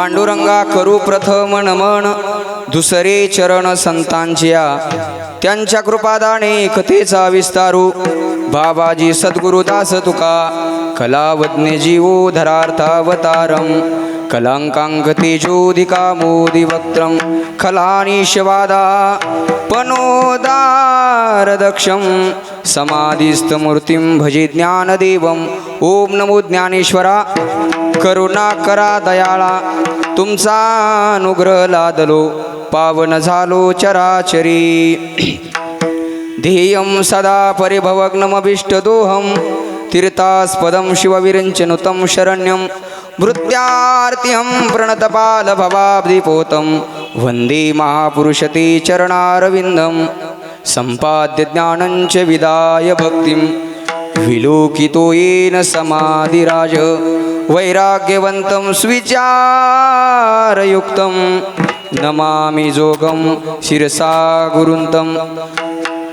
पांडुरंगा करू प्रथम नमन दुसरे चरण संतांच्या. त्यांच्या कृपादाने कथेचा विस्तारू. बाबाजी सद्गुरुदास तुका कलावज्ञ जीवो धरार्थावतारम कलांकांक तेजोधिका मोदी वक्त्रम खलानिशवादा पनोदारदक्षं. समाधिस्थमूर्तिं भजे ज्ञानदेवम् ॐ नमो ज्ञानेश्वरा. करुणा करा दयाळा. तुमचा अनुग्रह लादलो. पावन झालो चराचरी. ध्येयं सदा परिभवग्नमभीष्टदोहं तीर्थास्पदं शिवविरञ्चनुतं शरण्यं. भृत्यार्तिहं प्रणतपालभवाब्धिपोतं वन्दे महापुरुषते चरणारविन्दं. सम्पाद्य ज्ञानञ्च विदाय भक्तिं. विलोकितो येन समाधिराज. वैराग्यवन्तं स्विचारयुक्तं नमामि जोगं शिरसा गुरुन्तं।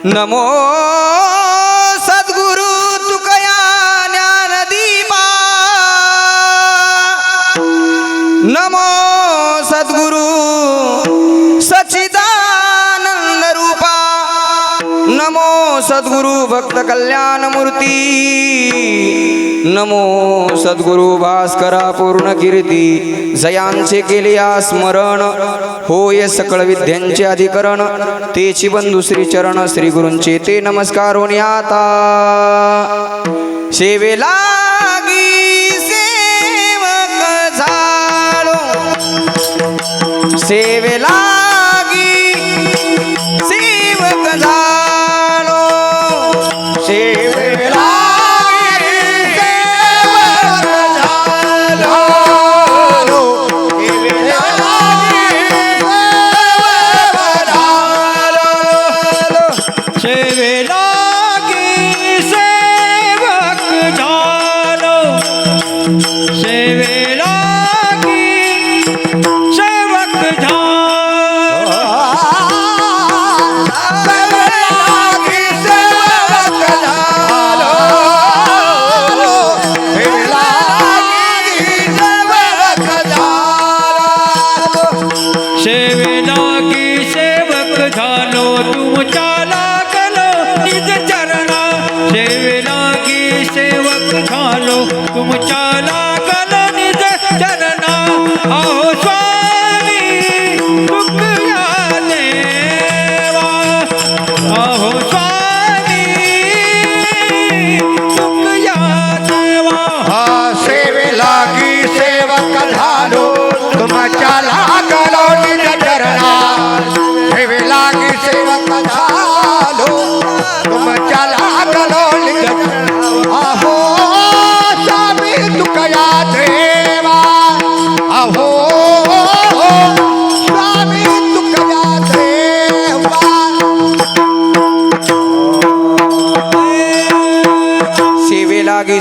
नमो सद्गुरु तुकया ज्ञानदीपा। नमो सद्गुरु सच्चिदानंद रूपा नमो सद्गुरु भक्त कल्याणमूर्ती। नमो सद्गुरु भास्करा पूर्ण कीर्ती। जयांचे केले स्मरण। होय सकळ विद्यांचे अधिकरण। तेची बंधू श्री चरण श्री गुरूंचे ते नमस्कार होणे आता। सेवेला सेवक झालो।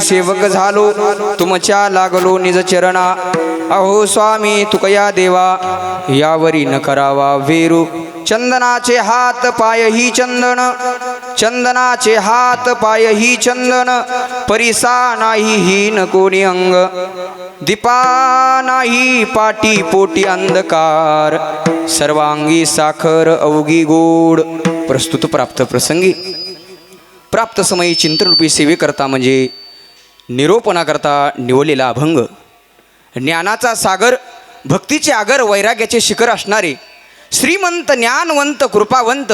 सेवक झालो तुमच्या लागलो निज चरणा. अहो स्वामी तुकया देवा यावरी न करावा वेरू. चंदनाचे हात पाय ही चंदन चंदनाचे हात पाय ही चंदन परिसा नाही ही न कोणी अंग. दीपा नाही पाटी पोटी अंधकार. सर्वांगी साखर अवगी गोड. प्रस्तुत प्राप्त प्रसंगी. प्राप्त समयी चिंतनरूपी सेवेकरता म्हणजे निरोपणाकरता निवडलेला अभंग. ज्ञानाचा सागर भक्तीचे आगर वैराग्याचे शिखर असणारे श्रीमंत ज्ञानवंत कृपावंत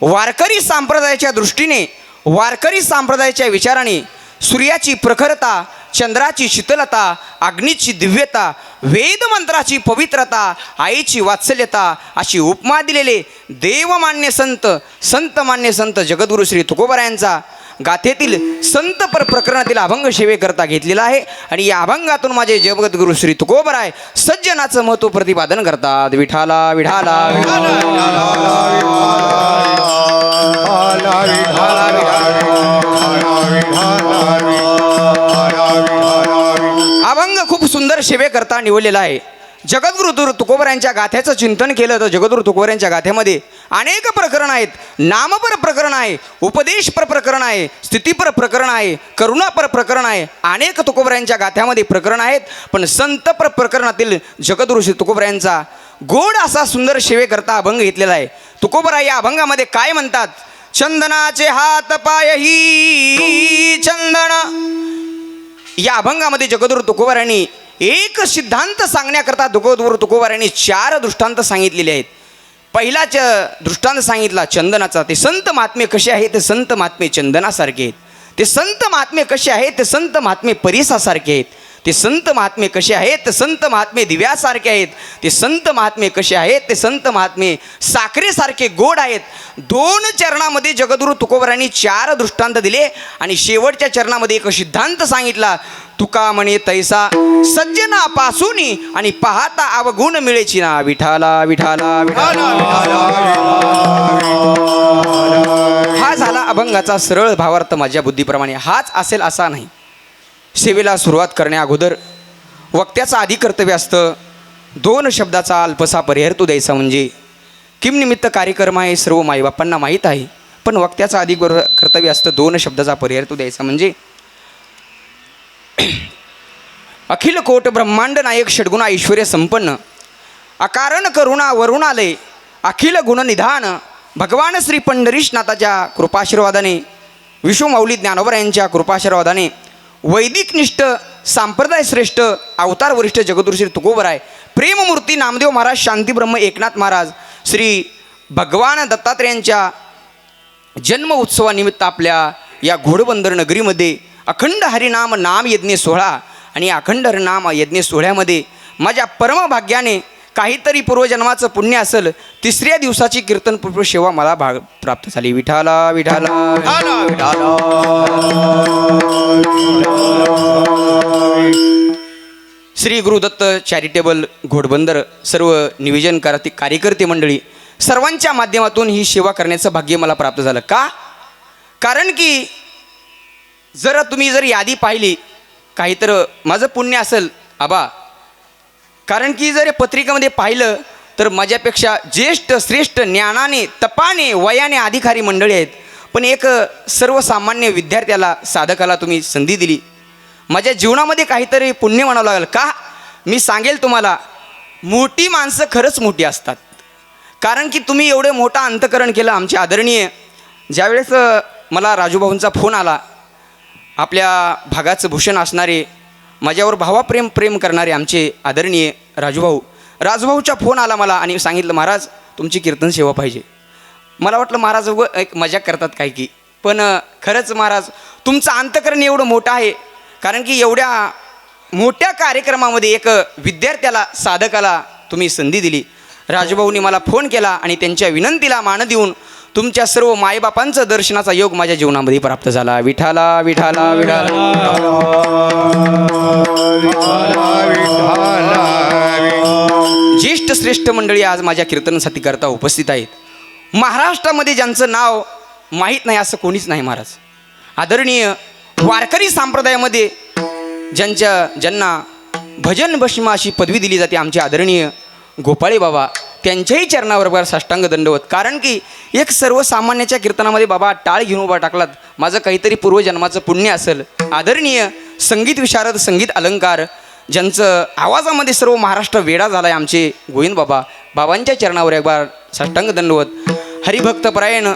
वारकरी संप्रदायाच्या दृष्टीने वारकरी संप्रदायाच्या विचाराने सूर्याची प्रखरता चंद्राची शीतलता अग्नीची दिव्यता वेदमंत्राची पवित्रता आईची वात्सल्यता अशी उपमा दिलेले देवमान्य संत संत मान्य संत जगद्गुरु श्री तुकोबरायांचा गाथेतील संत पर प्रकरणातील अभंग सेवेकरता घेतलेला आहे. आणि या अभंगातून माझे जगद्गुरु श्री तुकोबराय सज्जनाचं महत्त्व प्रतिपादन करतात. विठाला विठाला अभंग खूप सुंदर सेवेकरता निवडलेला आहे. जगद्गुरु तुर तुकोबऱ्यांच्या गाथ्याचं चिंतन केलं तर जगद्गुरु तुकोबऱ्यांच्या गाथ्यामध्ये अनेक प्रकरण आहेत. नामपर प्रकरण आहे उपदेशपर प्रकरण आहे स्थितीपर प्रकरण आहे करुणापर प्रकरण आहे. अनेक तुकोबऱ्यांच्या गाथ्यामध्ये प्रकरण आहेत. पण संतपर प्रकरणातील जगद्गुरु श्री तुकोबऱ्यांचा गोड असा सुंदर सेवेकरता अभंग घेतलेला आहे. तुकोबरा या अभंगामध्ये काय म्हणतात? चंदनाचे हात पाय ही चंदन. या अभंगामध्ये जगद्गुरु तुकोबऱ्यांनी एक सिद्धांत सांगण्याकरता जगद्गुरु तुकोबारांनी चार दृष्टांत सांगितलेले आहेत. पहिलाच दृष्टांत सांगितला चंदनाचा ते संत महात्मे कसे आहेत? ते संत महात्मे चंदनासारखे आहेत. ते संत महात्मे कसे आहेत? ते संत महात्मे परिसासारखे आहेत. ते संत महात्मे कसे आहेत? ते संत महात्मे दिव्यासारखे आहेत. ते संत महात्मे कसे आहेत? ते संत महात्मे साखरेसारखे गोड आहेत. दोन चरणामध्ये जगदुरू तुकोबरांनी चार दृष्टांत दिले आणि शेवटच्या चरणामध्ये एक सिद्धांत सांगितला तुका म्हणे तैसा सज्जनापासून आणि पाहता अवगुण मिळेची ना विठाला विठाला विठाला हा झाला अभंगाचा सरळ भावार्थ माझ्या बुद्धीप्रमाणे. हाच असेल असा नाही. सेवेला सुरुवात करण्या अगोदर वक्त्याचं आधी कर्तव्य असतं. दोन शब्दाचा अल्पसा पर्याय तो द्यायचा म्हणजे किमनिमित्त कार्यक्रम आहे सर्व माईबापांना माहीत आहे. पण वक्त्याचं आधी कर्तव्य असतं दोन शब्दाचा पर्याय तो द्यायचा म्हणजे अखिल कोट ब्रह्मांड नायक षडगुण ऐश्वर्य संपन्न. अकारण करुणा वरुणालय अखिल गुणनिधान भगवान श्री पंढरीशनाथाच्या कृपाशीर्वादाने विश्वमौली ज्ञानोबर यांच्या कृपाशीर्वादाने वैदिक निष्ठ सांप्रदाय श्रेष्ठ अवतार वरिष्ठ जगदुर तुकोबर तुकोबराय प्रेममूर्ती नामदेव महाराज शांतीब्रह्म एकनाथ महाराज श्री भगवान दत्तात्रेयांच्या जन्म उत्सवानिमित्त आपल्या या घोडबंदर नगरीमध्ये अखंड हरिनाम नाम यज्ञ सोहळा आणि अखंड हरिनाम यज्ञ सोहळ्यामध्ये माझ्या परमभाग्याने काहीतरी पूर्वजन्माचं पुण्य असेल तिसऱ्या दिवसाची कीर्तनपूर्व सेवा मला भाग प्राप्त झाली. विठाला विठाला श्री गुरुदत्त चॅरिटेबल घोडबंदर सर्व निवेदन कराती कार्यकर्ते मंडळी सर्वांच्या माध्यमातून ही सेवा करण्याचं भाग्य मला प्राप्त झालं. का? कारण की जर तुम्ही जर यादी पाहिली काही तर माझं पुण्य असेल आबा. कारण की जर पत्रिकेमध्ये पाहिलं तर माझ्यापेक्षा ज्येष्ठ श्रेष्ठ ज्ञानाने तपाने वयाने अधिकारी मंडळी आहेत. पण एक सर्वसामान्य विद्यार्थ्याला साधकाला तुम्ही संधी दिली. माझ्या जीवनामध्ये काहीतरी पुण्य म्हणावं लागेल. का? मी सांगेल तुम्हाला मोठी माणसं खरंच मोठी असतात. कारण की तुम्ही एवढे मोठं अंतकरण केलं आमचे आदरणीय. ज्यावेळेस मला राजूभाऊंचा फोन आला आपल्या भागाचं भूषण असणारे माझ्यावर भावाप्रेम प्रेम करणारे आमचे आदरणीय राजूभाऊ. राजूभाऊचा फोन आला मला आणि सांगितलं महाराज तुमची कीर्तन सेवा पाहिजे. मला वाटलं महाराज व एक मजा करतात काय की? पण खरंच महाराज तुमचं अंतकरण एवढं मोठं आहे कारण की एवढ्या मोठ्या कार्यक्रमामध्ये एक विद्यार्थ्याला साधकाला तुम्ही संधी दिली. राजभाऊनी मला फोन केला आणि त्यांच्या विनंतीला मान देऊन तुमच्या सर्व मायबापांचं दर्शनाचा योग माझ्या जीवनामध्ये प्राप्त झाला. विठाला विठाला विठाला. ज्येष्ठ श्रेष्ठ मंडळी आज माझ्या कीर्तनासाठी करता उपस्थित आहेत. महाराष्ट्रामध्ये ज्यांचं नाव माहीत नाही असं कोणीच नाही महाराज. आदरणीय वारकरी संप्रदायामध्ये ज्यांच्या ज्यांना भजन भस्म अशी पदवी दिली जाते आमचे आदरणीय गोपाळे बाबा त्यांच्याही चरणाबरोबर साष्टांग दंडवत कारण की एक सर्वसामान्याच्या कीर्तनामध्ये बाबा टाळ घेऊन उभा टाकलात. माझं काहीतरी पूर्वजन्माचं पुण्य असेल. आदरणीय संगीत विशारद संगीत अलंकार ज्यांचं आवाजामध्ये सर्व महाराष्ट्र वेडा झाला आहे आमचे गोविंद बाबा बाबांच्या चरणावर एक बार साष्टांग दंडवत हरिभक्तपरायण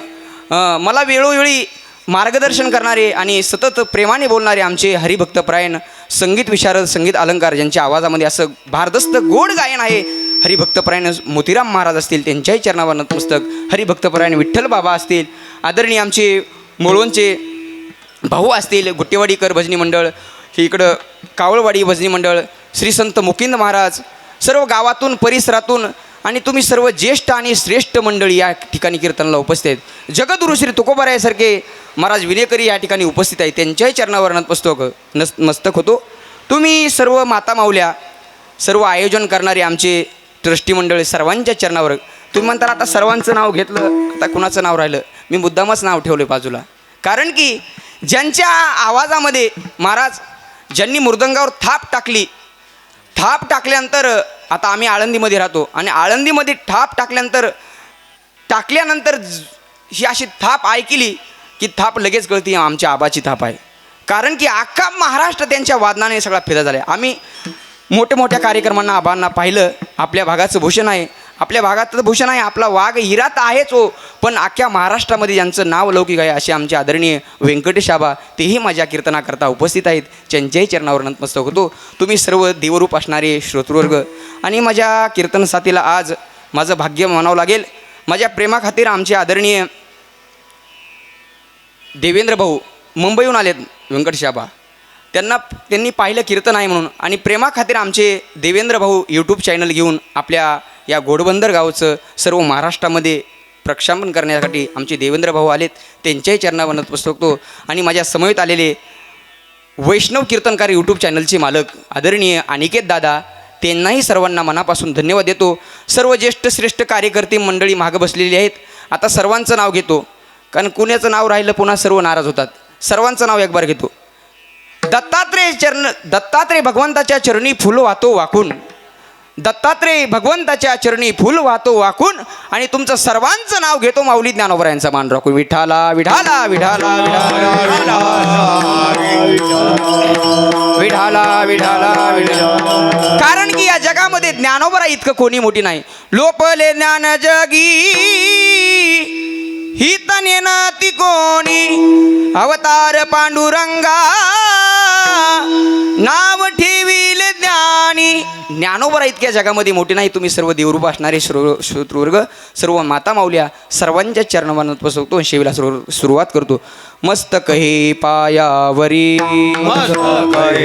मला वेळोवेळी मार्गदर्शन करणारे आणि सतत प्रेमाने बोलणारे आमचे हरिभक्तपरायण संगीत विशारद संगीत अलंकार ज्यांच्या आवाजामध्ये असं भारदस्त गोड गायन आहे हरिभक्तपरायण मोतीराम महाराज असतील त्यांच्याही चरणावर नतमस्तक हरिभक्तपरायण विठ्ठल बाबा असतील आदरणीय आमचे मुळवणचे भाऊ असतील गुट्टेवाडीकर भजनी मंडळ हे इकडं कावळवाडी भजनी मंडळ श्री संत मुकिंद महाराज सर्व गावातून परिसरातून आणि तुम्ही सर्व ज्येष्ठ आणि श्रेष्ठ मंडळी या ठिकाणी कीर्तनाला उपस्थित आहेत. जगद्गुरु श्री तुकोबारायासारखे महाराज विनेकरी या ठिकाणी उपस्थित आहेत त्यांच्याही चरणावर नतमस्तक नस मस्तक होतो. तुम्ही सर्व माता माऊल्या सर्व आयोजन करणारे आमचे ट्रस्टी सर्वांच्या चरणावर. तुम्ही म्हणता आता सर्वांचं नाव घेतलं आता कुणाचं नाव राहिलं? मी मुद्दामच नाव ठेवलं बाजूला. कारण की ज्यांच्या आवाजामध्ये महाराज ज्यांनी मृदंगावर थाप टाकली थाप टाकल्यानंतर आता आम्ही आळंदीमध्ये राहतो आणि आळंदीमध्ये थाप टाकल्यानंतर टाकल्यानंतर ही अशी थाप ऐकली की थाप लगेच कळती आमच्या आबाची थाप आहे. कारण की अख्खा महाराष्ट्र त्यांच्या वादनाने सगळा फिदा झाला आहे आम्ही मोठ्या मोठ्या कार्यक्रमांना आबांना पाहिलं. आपल्या भागाचं भूषण आहे. आपल्या भागात भूषण आहे. आपला वाघ हिरा तर आहेच हो. पण अख्ख्या महाराष्ट्रामध्ये ज्यांचं नाव लौकिक आहे असे आमचे आदरणीय व्यंकटेश आबा तेही माझ्या कीर्तनाकरता उपस्थित आहेत. त्यांच्याही चरणावर नतमस्तक होतो. तुम्ही सर्व देवरूप असणारे श्रोतृवर्ग आणि माझ्या कीर्तन साथीला आज माझं भाग्य म्हणावं लागेल. माझ्या प्रेमाखातीर आमचे आदरणीय देवेंद्र भाऊ मुंबईहून आलेत व्यंकटशाबा त्यांना त्यांनी पाहिलं कीर्तन आहे म्हणून. आणि प्रेमाखातीर आमचे देवेंद्र भाऊ यूट्यूब चॅनल घेऊन आपल्या या घोडबंदर गावचं सर्व महाराष्ट्रामध्ये प्रक्षापन करण्यासाठी आमचे देवेंद्र भाऊ आलेत. त्यांच्याही चरणावर नतमस्तकतो आणि माझ्या समवेत आलेले वैष्णव कीर्तनकार यूट्यूब चॅनलचे मालक आदरणीय अनिकेत दादा त्यांनाही सर्वांना मनापासून धन्यवाद देतो. सर्व ज्येष्ठ श्रेष्ठ कार्यकर्ते मंडळी मागं बसलेली आहेत. आता सर्वांचं नाव घेतो. कारण कुण्याचं नाव राहिलं पुन्हा सर्व नाराज होतात. सर्वांचं नाव एक बार घेतो. दत्तात्रेय चरण दत्तात्रेय भगवंताच्या चरणी फुल वाहतो वाकून. दत्तात्रेय भगवंताच्या चरणी फुल वाहतो वाकून आणि तुमचं सर्वांचं नाव घेतो माऊली ज्ञानोबरा यांचा मान राखून. विठाला विठाला विठाला विठाला विठाला विठाला विठाला कारण की या जगामध्ये ज्ञानोबरा इतकं कोणी मोठी नाही. लोपले ज्ञान जगी. ही तनेना ती कोणी? अवतार पांडुरंगा नाव ठेवील ज्ञानी. ज्ञानोबरा इतक्या जगामध्ये मोठी नाही तुम्ही सर्व देवरूप असणारे श्रो श्रोतृवर्ग सर्व माता माऊल्या सर्वांच्या चरणवानात बसवतो शेवीला सुरू सुरुवात करतो. मस्तक हे पायावरी. पायावरी.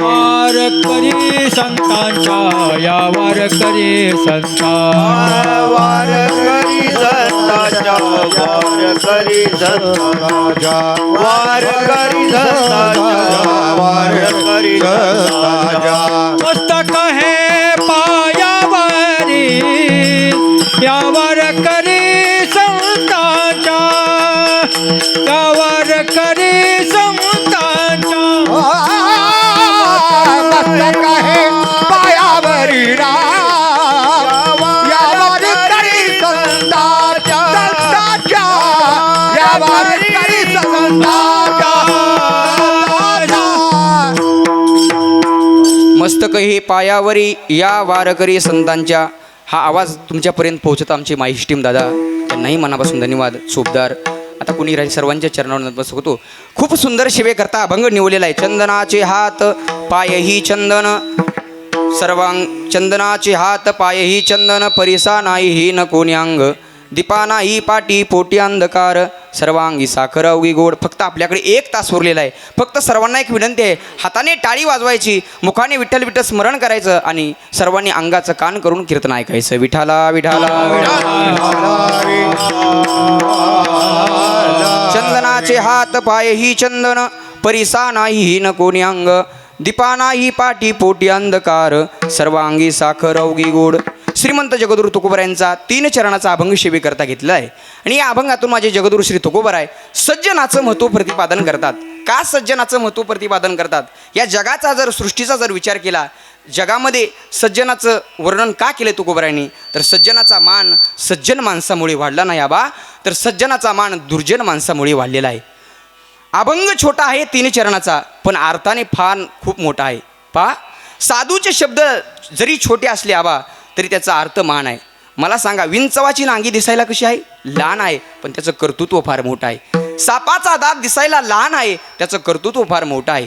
वार करी संतांच्या या वार करी संता वार करी संताच्या. वार करी संताच्या वार करी संताच्या वार करी संताच्या मस्तक हे पायावरी यावर करी मस्तक हे पायावरी या वारकरी संतांच्या हा आवाज तुमच्यापर्यंत पोहोचत आमची माहिष्टीम दादा. त्यांनाही मनापासून धन्यवाद सोबदार. आता कुणी राहील सर्वांच्या चरणावर नतमस्तक होतो खूप सुंदर शिवेकरता अभंग निवलेला आहे. चंदनाचे हात पायही चंदन. सर्वांग चंदनाचे हात पायही चंदन. परिसा नाही ही न कोणी अंग. दीपाना ही पाटी पोटी अंधकार. सर्वांगी साखर अवघी गोड. फक्त आपल्याकडे एक तास उरलेला आहे. फक्त सर्वांना एक विनंती आहे. हाताने टाळी वाजवायची मुखाने विठ्ठल विठ्ठल स्मरण करायचं आणि सर्वांनी अंगाचं कान करून कीर्तन ऐकायचं. विठाला विठाला चंदनाचे हात पाय ही चंदन परिसा नाही ही न कोणी अंग. दीपाना ही पाटी पोटी अंधकार. सर्वांगी साखर अवघी गोड. श्रीमंत जगदुरु तुकोबर यांचा तीन चरणाचा अभंग शिबीकरता करता घेतला आहे. आणि या अभंगातून माझे जगदुरु श्री तुकोबर आहे सज्जनाचं महत्त्व प्रतिपादन करतात. का सज्जनाचं महत्त्व प्रतिपादन करतात? या जगाचा जर सृष्टीचा जर विचार केला जगामध्ये सज्जनाचं वर्णन का केलं तुकोबरायांनी तर सज्जनाचा मान सज्जन माणसामुळे वाढला नाही आबा. तर सज्जनाचा मान दुर्जन माणसामुळे वाढलेला आहे. अभंग छोटा आहे तीन चरणाचा पण अर्थाने फार खूप मोठा आहे. पहा साधूचे शब्द जरी छोटे असले आबा तरी त्याचा अर्थ मान आहे. मला सांगा विंचवाची नांगी दिसायला कशी आहे? लहान आहे पण त्याचं कर्तृत्व फार मोठं आहे. सापाचा दात दिसायला लहान आहे त्याचं कर्तृत्व फार मोठं आहे.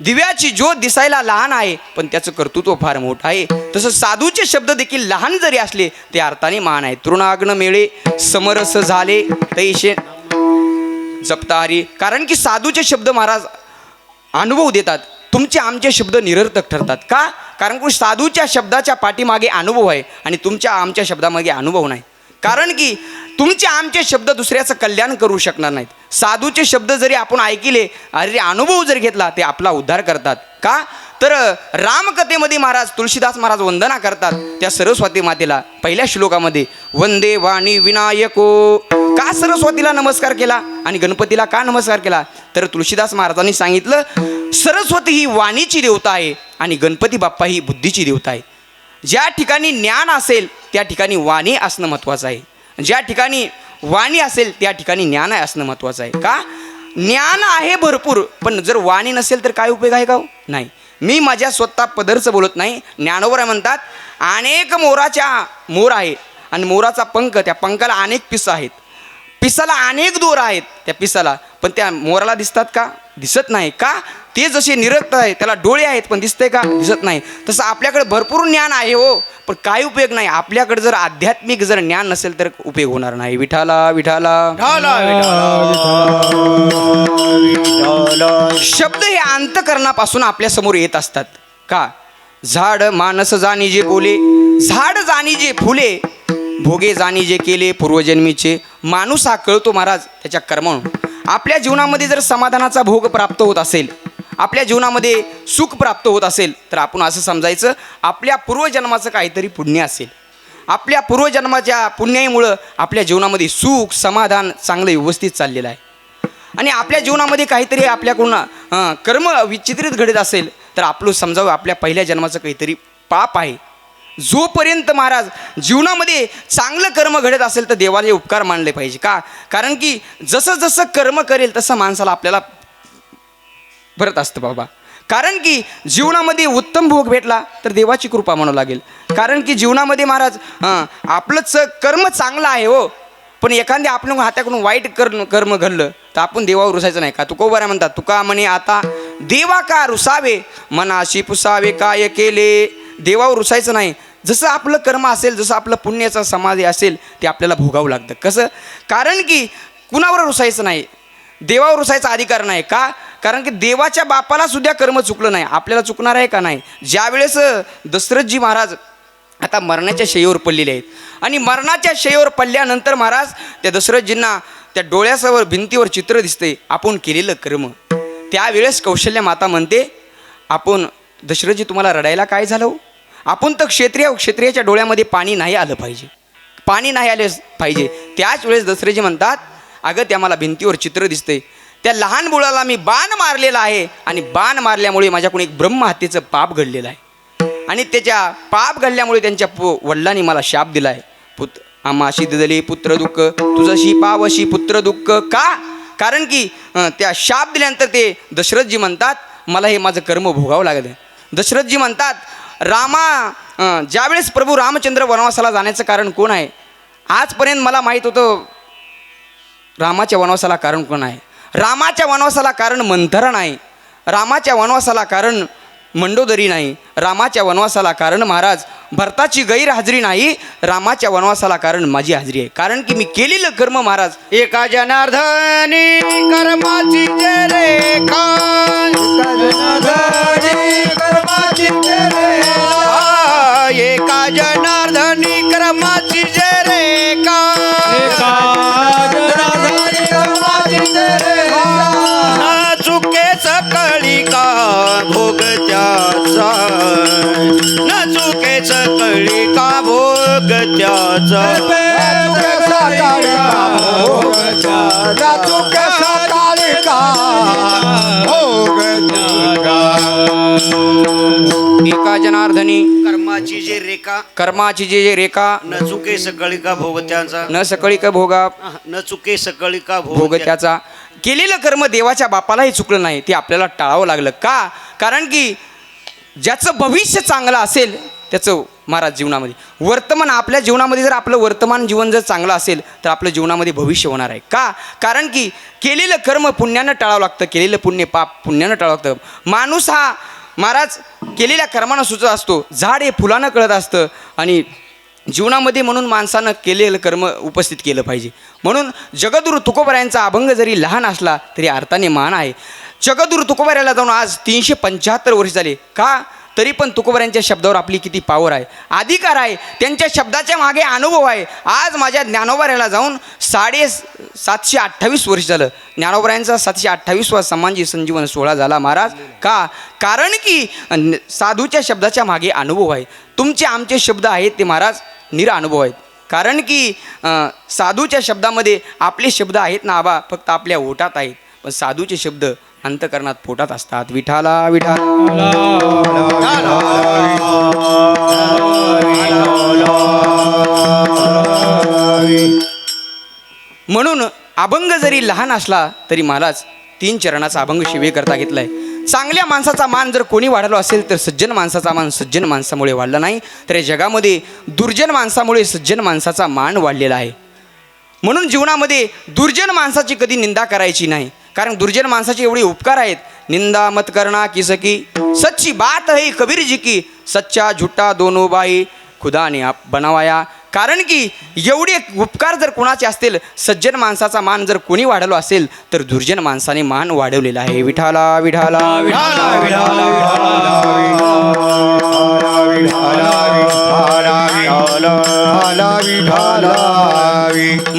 दिव्याची ज्योत दिसायला लहान आहे पण त्याचं कर्तृत्व फार मोठं आहे. तसं साधूचे शब्द देखील लहान जरी असले ते अर्थाने मान आहे. तृणाग्न मेळे समरस झाले तैशे जपतारी कारण की साधूचे शब्द महाराज अनुभव देतात. तुमचे आमचे शब्द निरर्थक ठरतात. का? कारण की साधूच्या शब्दाच्या पाठीमागे अनुभव आहे आणि तुमच्या आमच्या शब्दामागे अनुभव नाही. कारण की तुमचे आमचे शब्द दुसऱ्याचं कल्याण करू शकणार नाहीत. साधूचे शब्द जरी आपण ऐकिले अरे अनुभव जर घेतला ते आपला उद्धार करतात. का? तर रामकथेमध्ये महाराज तुळशीदास महाराज वंदना करतात त्या सरस्वती मातेला पहिल्या श्लोकामध्ये वंदे वाणी विनायको. का सरस्वतीला नमस्कार केला आणि गणपतीला का नमस्कार केला? तर तुळशीदास महाराजांनी सांगितलं सरस्वती ही वाणीची देवता आहे आणि गणपती बाप्पा ही बुद्धीची देवता आहे. ज्या ठिकाणी ज्ञान असेल त्या ठिकाणी वाणी असणं महत्त्वाचं आहे. ज्या ठिकाणी वाणी असेल त्या ठिकाणी ज्ञान असणं महत्त्वाचं आहे. का? ज्ञान आहे भरपूर पण जर वाणी नसेल तर काय उपयोग आहे का हो? नाही. मी माझ्या स्वतः पदरचं बोलत नाही ज्ञानोवर म्हणतात अनेक मोराच्या मोर आहे आणि मोराचा पंख त्या पंखाला अनेक पिसं आहेत. पिसाला अनेक दोर आहेत त्या पिसाला. पण त्या मोराला दिसतात का? दिसत नाही. का? ते जसे निरक्त आहे त्याला डोळे आहेत पण दिसतंय का? दिसत नाही. तसं आपल्याकडे भरपूर ज्ञान आहे हो. पण काय उपयोग नाही. आपल्याकडे जर आध्यात्मिक जर ज्ञान नसेल तर उपयोग होणार नाही. विठाला विठाला. शब्द हे अंतकरणापासून आपल्यासमोर येत असतात. का? झाड मानस जाणी जे बोले झाड जाणी जे फुले भोगे जाणी जे केले पूर्वजन्मीचे माणूस हा कळतो महाराज त्याच्या कर्मावरून. आपल्या जीवनामध्ये जर समाधानाचा भोग प्राप्त होत असेल आपल्या जीवनामध्ये सुख प्राप्त होत असेल तर आपण असं समजायचं आपल्या पूर्वजन्माचं काहीतरी पुण्य असेल. आपल्या पूर्वजन्माच्या पुण्याईमुळं आपल्या जीवनामध्ये सुख समाधान चांगलं व्यवस्थित चाललेलं आहे. आणि आपल्या जीवनामध्ये काहीतरी आपल्याकडून कर्म विचित्रित घडत असेल तर आपलं समजावं आपल्या पहिल्या जन्माचं काहीतरी पाप आहे. जोपर्यंत महाराज जीवनामध्ये चांगलं कर्म घडत असेल तर देवाला उपकार मानले पाहिजे. का? कारण की जसं जसं कर्म करेल तसं माणसाला आपल्याला भरत असतं बाबा. कारण की जीवनामध्ये उत्तम भोग भेटला तर देवाची कृपा म्हणावं लागेल. कारण की जीवनामध्ये महाराज हां आपलं च कर्म चांगलं आहे हो. पण एखाद्या आपल्या हाताकडून वाईट कर्म कर्म घडलं तर आपण देवावर रुसायचं नाही का? तुको म्हणतात तुका म्हणे आता देवा का रुसावे? मनाशी पुसावे काय केले? देवावर रुसायचं नाही. जसं आपलं कर्म असेल जसं आपलं पुण्याचा समाधी असेल ते आपल्याला भोगावं लागतं. कसं? कारण की कुणावर रुसायचं नाही. देवावर रुसायचा अधिकार नाही का? कारण की देवाच्या बापाला सुद्धा कर्म चुकलं नाही. आपल्याला चुकणार आहे का नाही? ज्यावेळेस दशरथजी महाराज आता मरणाच्या शयीवर पडलेले आहेत. आणि मरणाच्या शयीवर पडल्यानंतर महाराज त्या दशरथजींना त्या डोळ्यासवर भिंतीवर चित्र दिसते आपण केलेलं कर्म. त्यावेळेस कौशल्य माता म्हणते आपण दशरथजी तुम्हाला रडायला काय झालं हो? आपण तर क्षेत्रीय क्षत्रियाच्या डोळ्यामध्ये पाणी नाही आलं पाहिजे. पाणी नाही आले पाहिजे. त्याच वेळेस दसरेजी म्हणतात अगं त्या मला भिंतीवर चित्र दिसते त्या लहान मुलाला मी बाण मारलेला आहे आणि बाण मारल्यामुळे माझ्याकडून एक ब्रह्महत्येचं पाप घडलेलं आहे. आणि त्याच्या पाप घडल्यामुळे त्यांच्या पो वडिलांनी मला शाप दिला आहे पुत आमाशी दिदली पुत्र दुःख तुझशी पावशी पुत्र दुःख का? कारण की त्या शाप दिल्यानंतर ते दशरथजी म्हणतात मला हे माझं कर्म भोगावं लागलं दशरथजी म्हणतात रामा ज्यावेळेस प्रभू रामचंद्र वनवासाला जाण्याचं कारण कोण आहे? आजपर्यंत मला माहीत होतं रामाच्या वनवासाला कारण कोण आहे? रामाच्या वनवासाला कारण मंथरा नाही. रामाच्या वनवासाला कारण मंडोदरी नाही. रामाच्या वनवासाला कारण महाराज भरताची गैरहजेरी नाही. रामाच्या वनवासाला कारण माझी हजेरी आहे. कारण की मी केलेलं कर्म महाराज एका जनार्दनी कर्माची एका जनार्दनी कर्माची जे रेखा कर्माची जे जे रेखा न चुके सकळी का भोग त्याचा? न सकळी का भोगा न चुके सकळी का भोग भोग त्या- त्याचा. केलेलं कर्म देवाच्या बापालाही चुकलं नाही ते आपल्याला टाळावं लागलं. का? कारण की ज्याचं भविष्य चांगलं असेल त्याचं महाराज जीवनामध्ये. वर्तमान आपल्या जीवनामध्ये जर आपलं वर्तमान जीवन जर चांगलं असेल तर आपलं जीवनामध्ये भविष्य होणार आहे. का? कारण की केलेलं कर्म पुण्यानं टाळावं लागतं केलेलं पुण्य पाप पुण्यानं टाळावं लागतं. माणूस हा महाराज केलेल्या कर्मानं सुचत असतो झाड हे फुलानं कळत असतं आणि जीवनामध्ये म्हणून माणसानं केलेलं कर्म उपस्थित केलं पाहिजे. म्हणून जगदुरु तुकोबऱ्यांचा अभंग जरी लहान असला तरी अर्थाने मान आहे. जगदुरु तुकोबऱ्याला जाऊन आज तीनशे पंच्याहत्तर वर्ष झाले. का? तरी पण तुकोबऱ्यांच्या शब्दावर आपली किती पावर आहे. अधिकार आहे. त्यांच्या शब्दाच्या मागे अनुभव आहे. आज माझ्या ज्ञानोबऱ्याला जाऊन साडे सातशे अठ्ठावीस वर्ष झालं. ज्ञानोबऱ्यांचा सातशे अठ्ठावीसवा समाजी संजीवन सोहळा झाला महाराज. का? कारण की साधूच्या शब्दाच्या मागे अनुभव आहे. तुमचे आमचे शब्द आहेत ते महाराज निरा अनुभव आहेत. कारण की साधूच्या शब्दामध्ये आपले शब्द आहेत ना आबा फक्त आपल्या ओटात आहेत. पण साधूचे शब्द अंतकरणात पोटात असतात. विठाला विठाला म्हणून अभंग जरी लहान असला तरी मलाच तीन चरणाचा अभंग शिवे करता घेतलाय. चांगल्या माणसाचा मान जर कोणी वाढलो असेल तर सज्जन माणसाचा मान सज्जन माणसामुळे वाढला नाही. तर या जगामध्ये दुर्जन माणसामुळे सज्जन माणसाचा मान वाढलेला आहे. म्हणून जीवनामध्ये दुर्जन माणसाची कधी निंदा करायची नाही. कारण दुर्जन माणसाचे एवढे उपकार आहेत. निंदा मत करणा की सकी सच्ची बात है कबीर जी की. सच्चा झुट्टा दोनो बाई खुदाने आप बनावाया. कारण की एवढे उपकार जर कोणाचे असतील सज्जन माणसाचा मान जर कोणी वाढवलो असेल तर दुर्जन माणसाने मान वाढवलेला आहे. विठाला विठाला.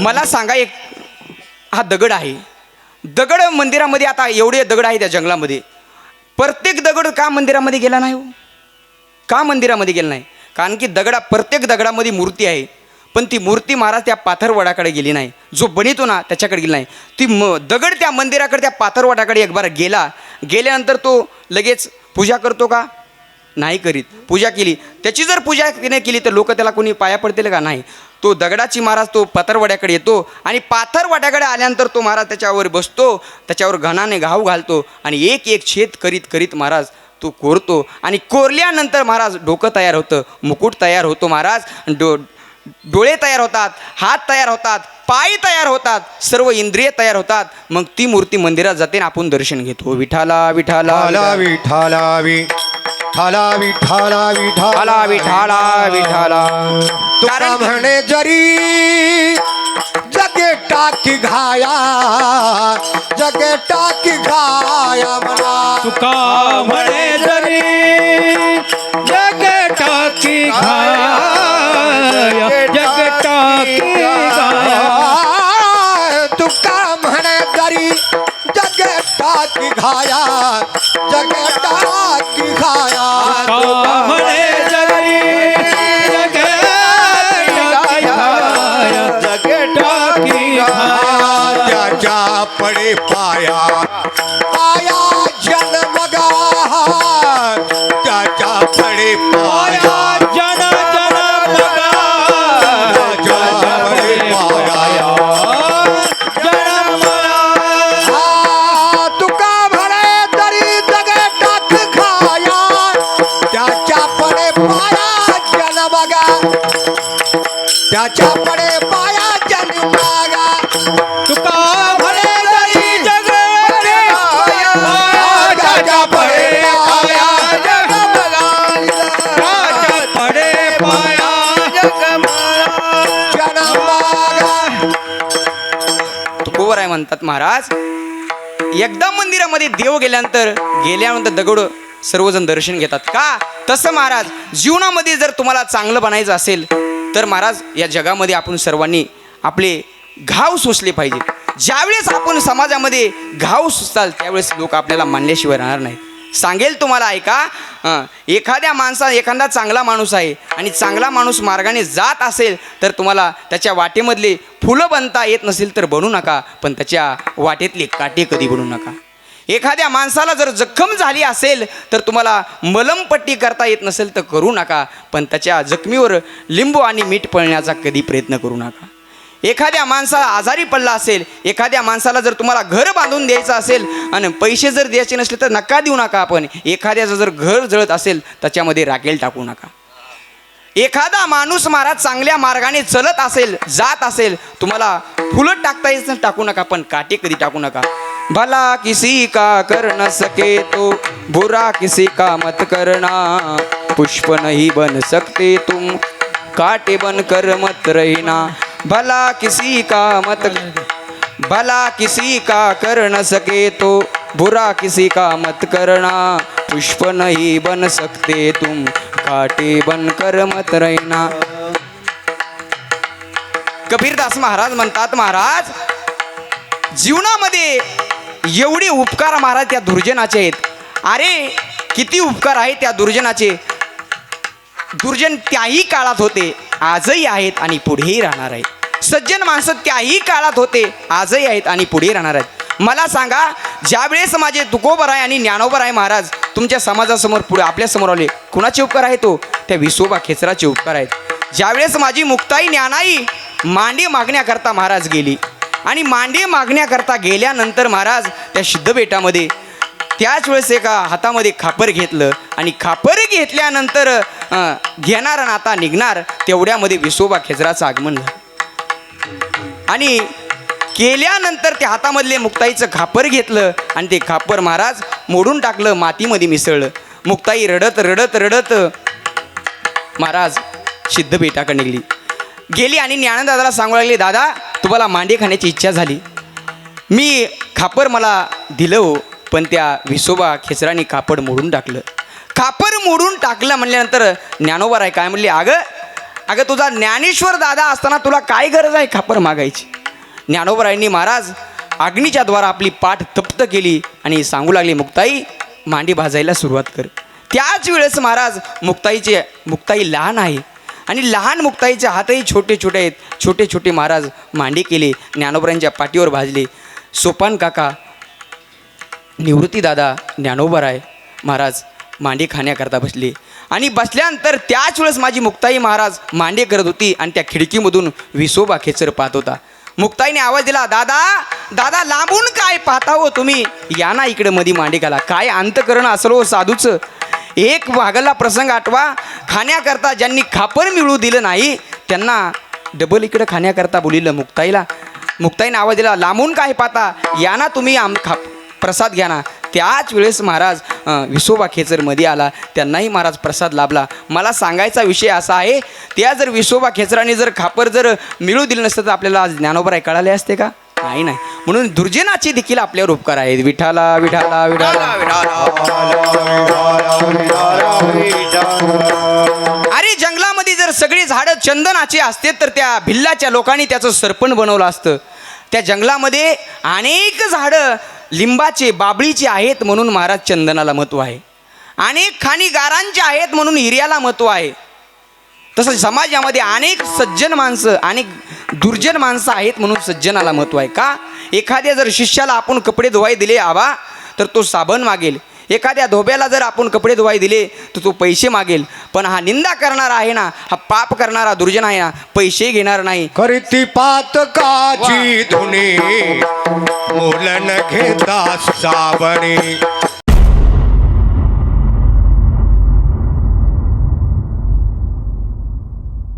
मला सांगा एक हा दगड आहे. दगड मंदिरामध्ये आता एवढे दगड आहे त्या जंगलामध्ये. प्रत्येक दगड का मंदिरामध्ये गेला नाही हो? का मंदिरामध्ये गेला नाही? कारण की दगडा प्रत्येक दगडामध्ये मूर्ती आहे. पण ती मूर्ती महाराज त्या पाथरवडाकडे गेली नाही. जो बनितो ना त्याच्याकडे गेली नाही. ती म दगड त्या मंदिराकडे त्या पाथरवडाकडे एक बार गेला. गेल्यानंतर तो लगेच पूजा करतो का? नाही करीत. पूजा केली. त्याची जर पूजा तिने केली तर लोक त्याला कोणी पाया पडतील का? नाही. तो दगडाची महाराज तो पाथरवाड्याकडे येतो आणि पाथरवाड्याकडे आल्यानंतर तो महाराज त्याच्यावर बसतो त्याच्यावर घणाने घाव घालतो आणि एक एक छेद करीत करीत महाराज तो कोरतो आणि कोरल्यानंतर महाराज डोकं तयार होतं मुकुट तयार होतो महाराज डो डोळे तयार होतात हात तयार होतात पाय तयार होतात सर्व इंद्रिय तयार होतात. मग ती मूर्ती मंदिरात जाते आणि आपण दर्शन घेतो. विठाला विठाला ठाला विठाला. विठाला विठाला विठाला. विठाला विठाला विठाला. तुका म्हणे जरी जगे टाकी घाया जगे टाकी घाया म्हणा. तुका म्हणे जरी जग टाकी घाया जग टाकी घाया. तुका म्हणे जरी जगे टाकी घाया जगे टाकी घाया. तुका म्हणे पडे पाया. पाया महाराज. एकदा मंदिरामध्ये देव गेल्यानंतर गेल्यानंतर दगड सर्वजण दर्शन घेतात. का? तसं महाराज जीवनामध्ये जर तुम्हाला चांगलं बनायचं असेल तर महाराज या जगामध्ये आपण सर्वांनी आपले घाव सोसले पाहिजे ज्यावेळेस आपण समाजामध्ये घाव सुचताल त्यावेळेस लोक आपल्याला मानल्याशिवाय राहणार नाहीत. सांगेल तुम्हाला ऐका. एखाद्या माणसा एखादा चांगला माणूस आहे आणि चांगला माणूस मार्गाने जात असेल तर तुम्हाला त्याच्या वाटेमधले फुलं बनता येत नसेल तर बनू नका पण त्याच्या वाटेतले काटे कधी बनू नका. एखाद्या माणसाला जर जखम झाली असेल तर तुम्हाला मलमपट्टी करता येत नसेल तर करू नका पण त्याच्या जखमीवर लिंबू आणि मीठ पळण्याचा कधी प्रयत्न करू नका. एखाद्या माणसाला आजारी पडला असेल एखाद्या माणसाला जर तुम्हाला घर बांधून द्यायचं असेल आणि पैसे जर द्यायचे नसले तर नका देऊ नका आपण. एखाद्याचं जर घर जळत असेल त्याच्यामध्ये राखेल टाकू नका. एखादा माणूस महाराज चांगल्या मार्गाने चलत असेल जात असेल तुम्हाला फुलं टाकता येत नाही, टाकू नका पण काटे कधी टाकू नका. भला किसी का कर न सके तो बुरा किसी का मत करना. पुष्प नहीं बन सकते तुम काटे बन कर मत रहना. भला किसी का मत भला किसी का कर न सके तो बुरा किसी का मत करना. पुष्प नहीं बन सकते तुम पाटी बनकर मत रहना कबीरदास महाराज म्हणतात महाराज जीवनामध्ये एवढे उपकार महाराज त्या दुर्जनाचे आहेत. अरे किती उपकार आहेत त्या दुर्जनाचे. दुर्जन त्याही काळात होते आजही आहेत आणि पुढेही राहणार आहेत. सज्जन माणसं त्याही काळात होते आजही आहेत आणि पुढे राहणार आहेत. मला सांगा ज्यावेळेस माझे तुकोबर आहे आणि ज्ञानोबर आहे महाराज तुमच्या समाजासमोर पुढे आपल्यासमोर आले कुणाचे उपकार आहे तो हो? त्या विसोबा खेचराचे उपकार आहेत. ज्यावेळेस माझी मुक्ताई ज्ञानाई मांडी मागण्याकरता महाराज गेली आणि मांडी मागण्याकरता गेल्यानंतर महाराज त्या सिद्धबेटामध्ये त्याच वेळेस एका हातामध्ये खापर घेतलं आणि खापर घेतल्यानंतर घेणार नाता आता निघणार तेवढ्यामध्ये विसोबा खेचराचं आगमन झालं. आणि केल्यानंतर ते हातामधले मुक्ताईचं खापर घेतलं आणि ते खापर महाराज मोडून टाकलं मातीमध्ये मिसळलं. मुक्ताई रडत रडत रडत महाराज सिद्धपीठाकडे निघली. गेली आणि ज्ञानदादाला सांगू लागली दादा तुम्हाला मांडे खाण्याची इच्छा झाली. मी खापर मला दिलं हो पण त्या विसोबा खेचराने कापड मोडून टाकलं. खापर मोडून टाकलं म्हणल्यानंतर ज्ञानोबर आहे काय म्हणले अगं अगं तुझा ज्ञानेश्वर दादा असताना तुला काय गरज आहे खापर मागायची? ज्ञानोबरायांनी महाराज अग्नीच्या द्वारा आपली पाठ तप्त केली आणि सांगू लागली मुक्ताई मांडी भाजायला सुरुवात कर. त्याच वेळेस महाराज मुक्ताईचे मुक्ताई लहान आहे. आणि लहान मुक्ताईचे हातही छोटे छोटे आहेत. छोटे छोटे महाराज मांडी केले ज्ञानोबरांच्या पाठीवर भाजले. सोपान काका निवृत्ती दादा ज्ञानोबराय महाराज मांडे खाण्याकरता बसले. आणि बसल्यानंतर त्याच वेळेस माझी मुक्ताई महाराज मांडे करत होती आणि त्या खिडकीमधून विसोबा खेचर पाहत होता. मुक्ताईने आवाज दिला दादा दादा लांबून काय पाहता हो तुम्ही? या ना इकडे मधी मांडे घाला. काय अंतकरण असलो हो साधूचं? एक वागला प्रसंग आठवा. खाण्याकरता ज्यांनी खापर मिळू दिलं नाही त्यांना डबल इकडं खाण्याकरता बोलिलं मुक्ताईला. मुक्ताईने आवाज दिला लांबून काय पाहता? या ना तुम्ही आम खा प्रसाद घ्या ना. त्याच वेळेस महाराज विसोबा खेचरमध्ये आला. त्यांनाही महाराज प्रसाद लाभला. मला सांगायचा विषय असा आहे त्या जर विसोबा खेचराने जर खापर जर मिळू दिलं नसतं तर आपल्याला आज ज्ञानोबराय कळाले असते का? नाही नाही. म्हणून दुर्जनाचे देखील आपल्यावर उपकार आहेत. विठाला विठाला विठाला. अरे जंगलामध्ये जर सगळी झाडं चंदनाचे असते तर त्या भिल्लाच्या लोकांनी त्याचं सरपण बनवलं असतं. त्या जंगलामध्ये अनेक झाडं लिंबाचे बाबळीचे आहेत म्हणून महाराज चंदनाला महत्त्व आहे. अनेक खाणी गारांचे आहेत म्हणून हिर्याला महत्त्व आहे. तसं समाजामध्ये अनेक सज्जन माणसं अनेक दुर्जन माणसं आहेत म्हणून सज्जनाला महत्त्व आहे. का? एखाद्या जर शिष्याला आपण कपडे धुवाय दिले आवा तर तो साबण मागेल. एखाद्या धोब्याला जर आपण कपडे धुवाय दिले तर तो पैसे मागेल. पण हा निंदा करणारा आहे ना हा पाप करणारा दुर्जन आहे ना पैसे घेणार नाही. करीती पातकाची धुनी मुलन घेता सावणी.